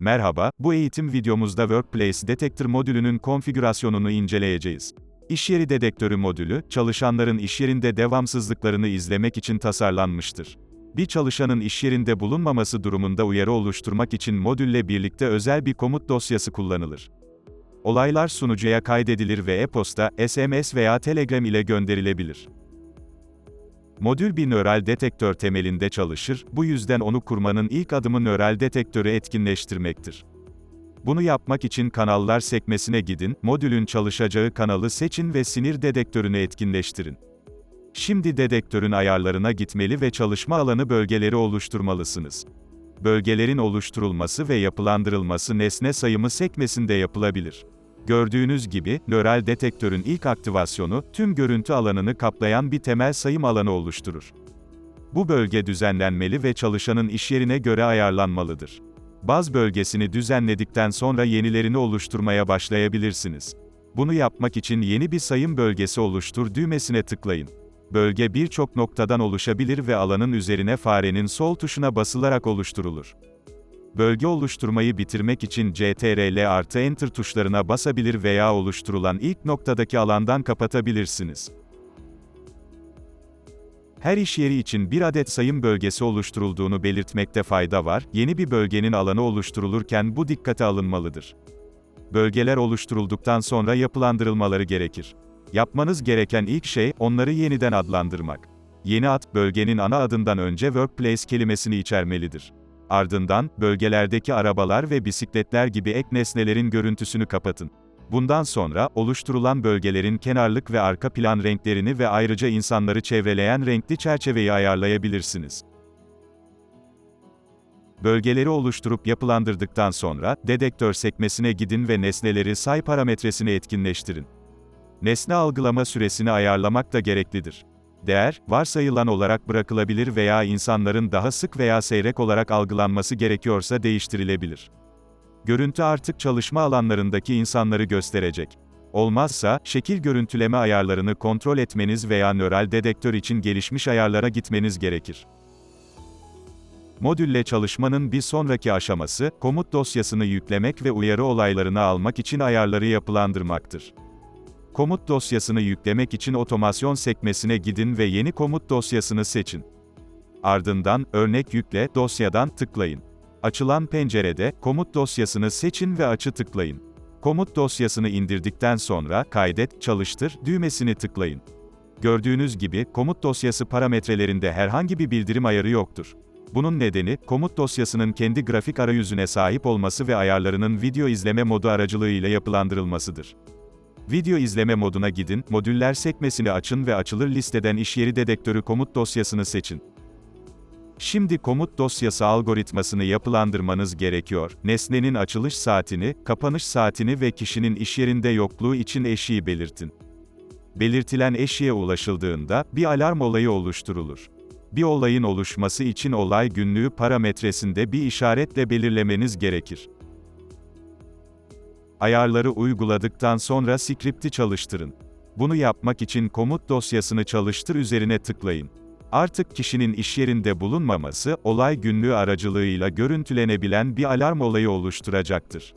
Merhaba, bu eğitim videomuzda Workplace Detector modülünün konfigürasyonunu inceleyeceğiz. İş yeri dedektörü modülü, çalışanların iş yerinde devamsızlıklarını izlemek için tasarlanmıştır. Bir çalışanın iş yerinde bulunmaması durumunda uyarı oluşturmak için modülle birlikte özel bir komut dosyası kullanılır. Olaylar sunucuya kaydedilir ve e-posta, SMS veya Telegram ile gönderilebilir. Modül bir nöral detektör temelinde çalışır, bu yüzden onu kurmanın ilk adımı nöral detektörü etkinleştirmektir. Bunu yapmak için kanallar sekmesine gidin, modülün çalışacağı kanalı seçin ve sinir dedektörünü etkinleştirin. Şimdi dedektörün ayarlarına gitmeli ve çalışma alanı bölgeleri oluşturmalısınız. Bölgelerin oluşturulması ve yapılandırılması nesne sayımı sekmesinde yapılabilir. Gördüğünüz gibi, nöral detektörün ilk aktivasyonu, tüm görüntü alanını kaplayan bir temel sayım alanı oluşturur. Bu bölge düzenlenmeli ve çalışanın iş yerine göre ayarlanmalıdır. Baz bölgesini düzenledikten sonra yenilerini oluşturmaya başlayabilirsiniz. Bunu yapmak için yeni bir sayım bölgesi oluştur düğmesine tıklayın. Bölge birçok noktadan oluşabilir ve alanın üzerine farenin sol tuşuna basılarak oluşturulur. Bölge oluşturmayı bitirmek için CTRL artı Enter tuşlarına basabilir veya oluşturulan ilk noktadaki alandan kapatabilirsiniz. Her iş yeri için bir adet sayım bölgesi oluşturulduğunu belirtmekte fayda var, yeni bir bölgenin alanı oluşturulurken bu dikkate alınmalıdır. Bölgeler oluşturulduktan sonra yapılandırılmaları gerekir. Yapmanız gereken ilk şey, onları yeniden adlandırmak. Yeni ad, bölgenin ana adından önce Workplace kelimesini içermelidir. Ardından, bölgelerdeki arabalar ve bisikletler gibi ek nesnelerin görüntüsünü kapatın. Bundan sonra, oluşturulan bölgelerin kenarlık ve arka plan renklerini ve ayrıca insanları çevreleyen renkli çerçeveyi ayarlayabilirsiniz. Bölgeleri oluşturup yapılandırdıktan sonra, dedektör sekmesine gidin ve nesneleri say parametresini etkinleştirin. Nesne algılama süresini ayarlamak da gereklidir. Değer, varsayılan olarak bırakılabilir veya insanların daha sık veya seyrek olarak algılanması gerekiyorsa değiştirilebilir. Görüntü artık çalışma alanlarındaki insanları gösterecek. Olmazsa, şekil görüntüleme ayarlarını kontrol etmeniz veya nöral dedektör için gelişmiş ayarlara gitmeniz gerekir. Modülle çalışmanın bir sonraki aşaması, komut dosyasını yüklemek ve uyarı olaylarını almak için ayarları yapılandırmaktır. Komut dosyasını yüklemek için otomasyon sekmesine gidin ve yeni komut dosyasını seçin. Ardından, örnek yükle dosyadan tıklayın. Açılan pencerede, komut dosyasını seçin ve açı tıklayın. Komut dosyasını indirdikten sonra, kaydet, çalıştır düğmesini tıklayın. Gördüğünüz gibi, komut dosyası parametrelerinde herhangi bir bildirim ayarı yoktur. Bunun nedeni, komut dosyasının kendi grafik arayüzüne sahip olması ve ayarlarının video izleme modu aracılığıyla yapılandırılmasıdır. Video izleme moduna gidin, modüller sekmesini açın ve açılır listeden iş yeri dedektörü komut dosyasını seçin. Şimdi komut dosyası algoritmasını yapılandırmanız gerekiyor. Nesnenin açılış saatini, kapanış saatini ve kişinin iş yerinde yokluğu için eşiği belirtin. Belirtilen eşiğe ulaşıldığında, bir alarm olayı oluşturulur. Bir olayın oluşması için olay günlüğü parametresinde bir işaretle belirlemeniz gerekir. Ayarları uyguladıktan sonra skripti çalıştırın. Bunu yapmak için komut dosyasını çalıştır üzerine tıklayın. Artık kişinin iş yerinde bulunmaması, olay günlüğü aracılığıyla görüntülenebilen bir alarm olayı oluşturacaktır.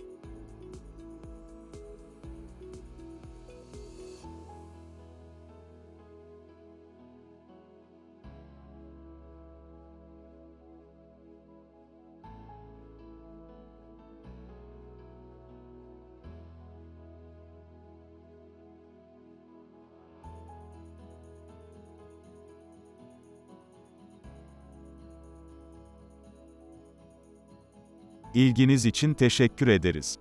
İlginiz için teşekkür ederiz.